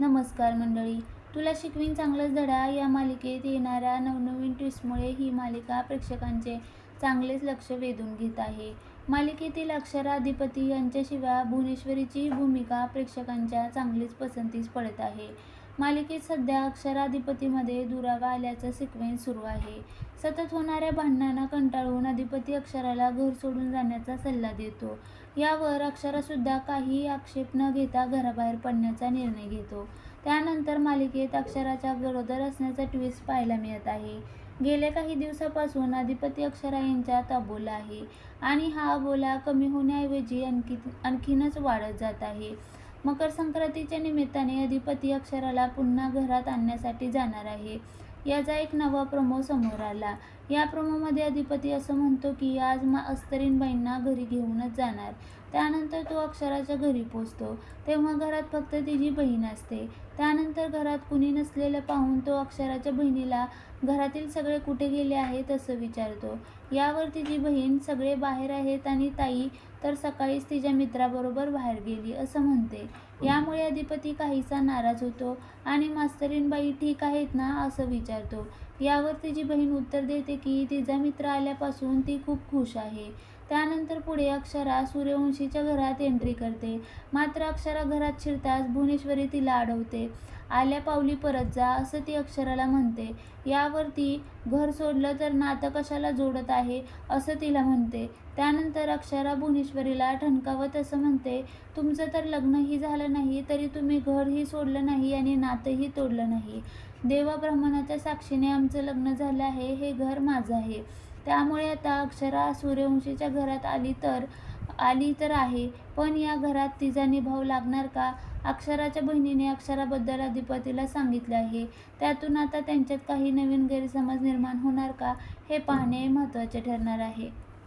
नमस्कार मंडळी. तुला शिकवीन चांगलाच धडा या मालिकेत येणाऱ्या नवनवीन ट्विस्टमुळे ही मालिका प्रेक्षकांचे चांगलेच लक्ष वेधून घेत आहे. मालिकेतील अक्षराधिपती यांच्याशिवाय भुवनेश्वरीची भूमिका प्रेक्षकांच्या चांगलीच पसंतीस पडत आहे. मालिकेत सध्या अक्षराधिपतीमध्ये दुरावा आल्याचा सिक्वेन्स सुरू आहे. सतत होणाऱ्या भांडणांना कंटाळून अधिपती अक्षराला घर सोडून जाण्याचा सल्ला देतो. यावर अक्षरासुद्धा काही आक्षेप न घेता घराबाहेर पडण्याचा निर्णय घेतो. त्यानंतर मालिकेत अक्षराच्या गरोदर असण्याचा ट्विस्ट पाहायला मिळत आहे. गेल्या काही दिवसापासून अधिपती अक्षरा यांच्यात अबोला आहे आणि हा अबोला कमी होण्याऐवजी आणखी आणखीनच वाढत जात आहे. मकर संक्रांतीच्या निमित्ताने अधिपती अक्षराला पुन्हा घरात आणण्यासाठी जाणार आहे. याचा एक नवा प्रमो समोर आला. या प्रोमोमध्ये अधिपती असं म्हणतो की आज मा अस्तरीनबाईंना घरी घेऊनच जाणार. त्यानंतर तो अक्षराच्या घरी पोचतो. तेव्हा घरात फक्त तिची बहीण असते. त्यानंतर घरात कुणी नसलेलं पाहून तो अक्षराच्या बहिणीला घरातील सगळे कुठे गेले आहेत? असं विचारतो. यावर तिची बहीण सगळे बाहेर आहेत आणि ताई तर सकाळीच तिच्या मित्राबरोबर बाहेर गेली असं म्हणते. यामुळे अधिपती काहीसा नाराज होतो आणि मास्तरीनबाई ठीक आहेत ना? असं विचारतो. यावर तिची बहीण उत्तर देते की तिचा मित्र आल्यापासून ती खूप खुश आहे. त्यानंतर पुढे अक्षरा सूर्यवंशीच्या घरात एंट्री करते. मात्र अक्षरा घरात शिरताच भुवनेश्वरी तिला अडवते. आल्या पावली परत जा असं ती अक्षराला म्हणते. यावर ती घर सोडलं तर नातं कशाला जोडत आहे असं तिला म्हणते. त्यानंतर अक्षरा भुवनेश्वरीला ठणकावत असं म्हणते तुमचं तर लग्नही झालं नाही तरी तुम्ही घरही सोडलं नाही आणि नातंही तोडलं नाही. देवा ब्राह्मणाच्या साक्षीने आमचं लग्न झालं आहे हे घर माझं आहे. त्यामुळे आता अक्षरा सूर्यवंशीच्या घरात आली तर आली तर आहे. पण या घरात तिचा निभाव लागणार का? अक्षराच्या बहिणीने अक्षराबद्दल अधिपतीला सांगितले आहे. त्यातून आता त्यांच्यात काही नवीन गैरसमज निर्माण होणार का? हे पाहणे महत्त्वाचे ठरणार आहे.